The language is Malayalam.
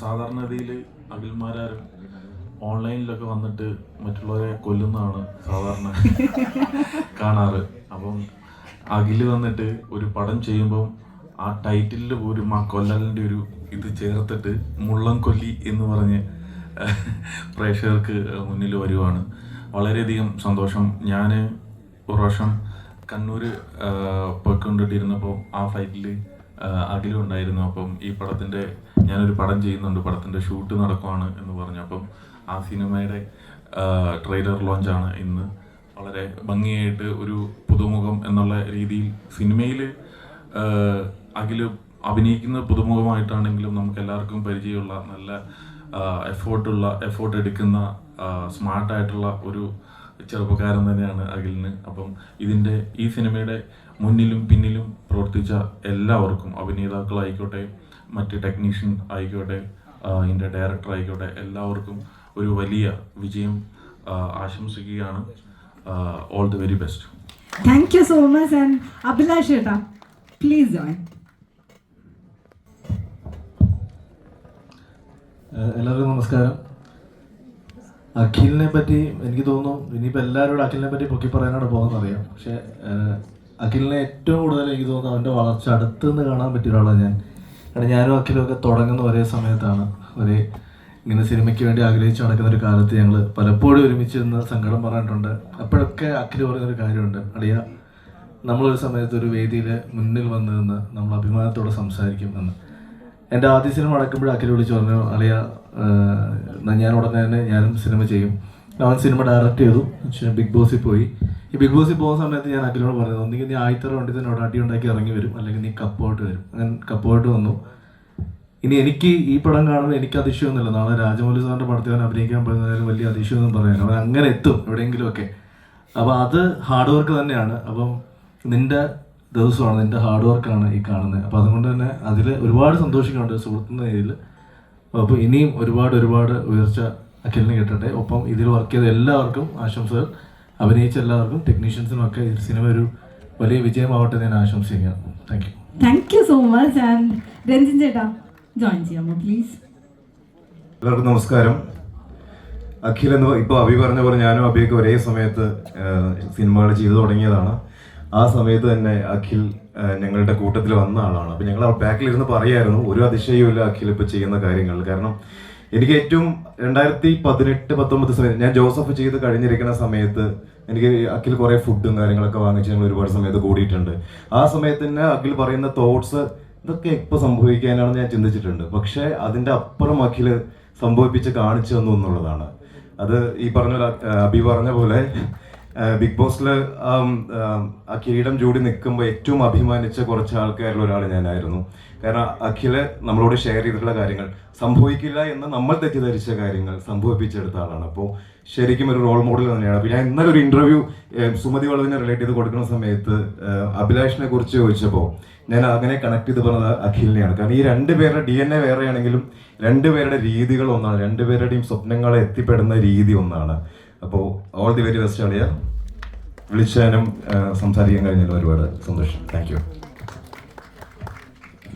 സാധാരണഗതിയിൽ അഖിൽമാരും ഓൺലൈനിലൊക്കെ വന്നിട്ട് മറ്റുള്ളവരെ കൊല്ലുന്നതാണ് സാധാരണ കാണാറ്. അപ്പം അഖിൽ വന്നിട്ട് ഒരു പടം ചെയ്യുമ്പം ആ ടൈറ്റിലിൽ പോലും ആ കൊല്ലലിന്റെ ഒരു ഇത് ചേർത്തിട്ട് മുള്ളം കൊല്ലി എന്ന് പറഞ്ഞ് പ്രേക്ഷകർക്ക് മുന്നിൽ വരുവാണ്. വളരെയധികം സന്തോഷം. ഞാൻ ഒരു വർഷം കണ്ണൂർ പോയിക്കൊണ്ടിട്ടിരുന്നപ്പോൾ ആ ഫൈറ്റിൽ അഖിലും ഉണ്ടായിരുന്നു അപ്പം ഈ പടത്തിന്റെ ഞാനൊരു പടം ചെയ്യുന്നുണ്ട്. പടത്തിന്റെ ഷൂട്ട് നടക്കുവാണ് എന്ന് പറഞ്ഞു. അപ്പം ആ സിനിമയുടെ ട്രെയിലർ ലോഞ്ചാണ് ഇന്ന്. വളരെ ഭംഗിയായിട്ട് ഒരു പുതുമുഖം എന്നുള്ള രീതിയിൽ സിനിമയിൽ അഖിൽ അഭിനയിക്കുന്ന പുതുമുഖമായിട്ടാണെങ്കിലും നമുക്ക് എല്ലാവർക്കും പരിചയമുള്ള നല്ല എഫേർട്ടുള്ള എഫേർട്ട് എടുക്കുന്ന സ്മാർട്ടായിട്ടുള്ള ഒരു ചെറുപ്പക്കാരൻ തന്നെയാണ് അഖിലിന്. അപ്പം ഇതിന്റെ ഈ സിനിമയുടെ മുന്നിലും പിന്നിലും പ്രവർത്തിച്ച എല്ലാവർക്കും അഭിനേതാക്കളായിക്കോട്ടെ മറ്റ് ടെക്നീഷ്യൻ ആയിക്കോട്ടെ ഇതിന്റെ ഡയറക്ടർ ആയിക്കോട്ടെ എല്ലാവർക്കും ഒരു വലിയ വിജയം ആശംസിക്കുകയാണ്. All the very best thank you so much and Abhilash ഏട്ടാ പ്ലീസ് ജോയിൻ എല്ലാവർക്കും നമസ്കാരം. അഖിലിനെ പറ്റി എനിക്ക് തോന്നുന്നു ഇനിയിപ്പോൾ എല്ലാവരോടും അഖിലിനെ പറ്റി പൊക്കി പറയാനാണ് പോകുന്നറിയാം പക്ഷേ അഖിലിനെ ഏറ്റവും കൂടുതൽ എനിക്ക് തോന്നുന്നു അവന്റെ വളർച്ച അടുത്ത് നിന്ന് കാണാൻ പറ്റിയ ഒരാളാണ് ഞാൻ. കാരണം ഞാനും അഖിലും ഒക്കെ തുടങ്ങുന്ന ഒരേ സമയത്താണ്. ഒരേ ഇങ്ങനെ സിനിമയ്ക്ക് വേണ്ടി ആഗ്രഹിച്ച് നടക്കുന്ന ഒരു കാലത്ത് ഞങ്ങൾ പലപ്പോഴും ഒരുമിച്ച് നിന്ന് സങ്കടം പറഞ്ഞിട്ടുണ്ട്. അപ്പോഴൊക്കെ അഖിൽ പറയുന്നൊരു കാര്യമുണ്ട്. അടിയ നമ്മളൊരു സമയത്ത് ഒരു വേദിയിൽ മുന്നിൽ വന്ന് നിന്ന് നമ്മൾ അഭിമാനത്തോടെ സംസാരിക്കും എന്ന്. എന്റെ ആദ്യ സിനിമ അടക്കുമ്പോൾ അഖിൽ വിളിച്ച് പറഞ്ഞു അളിയ ഞാൻ ഉടനെ തന്നെ ഞാനും സിനിമ ചെയ്യും. അവൻ സിനിമ ഡയറക്റ്റ് ചെയ്തു. ബിഗ് ബോസിൽ പോയി. ഈ ബിഗ് ബോസിൽ പോകുന്ന സമയത്ത് ഞാൻ അഖിലിനോട് പറഞ്ഞത് ഒന്നെങ്കിൽ നീ ആയിത്തറ വണ്ടി തന്നെ അടി ഉണ്ടാക്കി ഇറങ്ങി വരും അല്ലെങ്കിൽ നീ കപ്പോട്ട് വരും. അങ്ങനെ കപ്പോട്ട് വന്നു. ഇനി എനിക്ക് ഈ പടം കാണുമ്പോൾ എനിക്ക് അതിശയമൊന്നുമില്ല. നാളെ രാജമൗലി സാറിന്റെ പടത്തിൽ അവൻ അഭിനയിക്കാൻ പോകുന്നതിന് വലിയ അതിശയമൊന്നും പറയാൻ അവൻ അങ്ങനെ എത്തും എവിടെയെങ്കിലുമൊക്കെ. അപ്പോൾ അത് ഹാർഡ് വർക്ക് തന്നെയാണ്. അപ്പം നിന്റെ ദിവസമാണ് നിന്റെ ഹാർഡ് വർക്കാണ് ഈ കാണുന്നത് അപ്പോൾ അതുകൊണ്ട് തന്നെ അതിൽ ഒരുപാട് സന്തോഷിക്കുന്നുണ്ട് സുഹൃത്തുന്ന രീതിയിൽ അപ്പോൾ ഇനിയും ഒരുപാട് ഒരുപാട് ഉയർച്ച അഖിലിന് കിട്ടട്ടെ. ഒപ്പം ഇതിൽ വർക്ക് ചെയ്ത എല്ലാവർക്കും ആശംസകൾ. അഭിനയിച്ച എല്ലാവർക്കും ടെക്നീഷ്യൻസിനും ഒക്കെ ഈ സിനിമ ഒരു വലിയ വിജയമാവട്ടെ എന്ന് ഞാൻ ആശംസിക്കുകയാണ് thank you thank you so much and Ranjin ചേട്ടാ ജോയിൻ ചെയ്യാമോ പ്ലീസ് എല്ലാവർക്കും നമസ്കാരം. അഖിൽ എന്ന് ഇപ്പോൾ അഭി പറഞ്ഞ പോലെ ഞാനും അഭിയൊക്കെ ഒരേ സമയത്ത് സിനിമകൾ ചെയ്തു തുടങ്ങിയതാണ്. ആ സമയത്ത് തന്നെ അഖിൽ ഞങ്ങളുടെ കൂട്ടത്തിൽ വന്ന ആളാണ്. അപ്പം ഞങ്ങൾ ബാക്കിലിരുന്ന് പറയായിരുന്നു ഒരു അതിശയവുമില്ല അഖിൽ ഇപ്പോൾ ചെയ്യുന്ന കാര്യങ്ങൾ. കാരണം എനിക്ക് ഏറ്റവും രണ്ടായിരത്തി പതിനെട്ട് പത്തൊമ്പത് സമയത്ത് ഞാൻ ജോസഫ് ചെയ്ത് കഴിഞ്ഞിരിക്കുന്ന സമയത്ത് എനിക്ക് അഖിൽ കുറേ ഫുഡും കാര്യങ്ങളൊക്കെ വാങ്ങിച്ച് ഞങ്ങൾ ഒരുപാട് സമയത്ത് കൂടിയിട്ടുണ്ട്. ആ സമയത്ത് തന്നെ അഖിൽ പറയുന്ന തോട്ട്സ് ഇതൊക്കെ എപ്പോൾ സംഭവിക്കാനാണെന്ന് ഞാൻ ചിന്തിച്ചിട്ടുണ്ട്. പക്ഷേ അതിന്റെ അപ്പുറം അഖിൽ സംഭവിപ്പിച്ച് കാണിച്ചു തന്നു എന്നുള്ളതാണ്. അത് ഈ പറഞ്ഞ അബി പറഞ്ഞ പോലെ ബിഗ് ബോസിൽ ആ കിരീടം ചൂടി നിൽക്കുമ്പോൾ ഏറ്റവും അഭിമാനിച്ച കുറച്ച് ആൾക്കാരിൽ ഒരാൾ ഞാനായിരുന്നു. കാരണം അഖിൽ നമ്മളോട് ഷെയർ ചെയ്തിട്ടുള്ള കാര്യങ്ങൾ സംഭവിക്കില്ല എന്ന് നമ്മൾ തെറ്റിദ്ധരിച്ച കാര്യങ്ങൾ സംഭവിപ്പിച്ചെടുത്ത ആളാണ്. അപ്പോൾ ശരിക്കും ഒരു റോൾ മോഡൽ തന്നെയാണ്. അപ്പോൾ ഞാൻ ഇന്നലെ ഒരു ഇന്റർവ്യൂ സുമതി വളവിനെ റിലേറ്റ് ചെയ്ത് കൊടുക്കുന്ന സമയത്ത് അഭിലാഷിനെ കുറിച്ച് ചോദിച്ചപ്പോൾ ഞാൻ അങ്ങനെ കണക്ട് ചെയ്ത് പറഞ്ഞത് അഖിലിനെയാണ്. കാരണം ഈ രണ്ട് പേരുടെ ഡി എൻ എ വേറെയാണെങ്കിലും രണ്ടുപേരുടെ രീതികൾ ഒന്നാണ്. രണ്ടുപേരുടെയും സ്വപ്നങ്ങളെ എത്തിപ്പെടുന്ന രീതി ഒന്നാണ്. അപ്പോൾ ഓൾ ദി വെരി ബെസ്റ്റ് അളിയ വിളിച്ചാലും സംസാരിക്കാൻ കഴിഞ്ഞാലും ഒരുപാട് സന്തോഷം. Thank you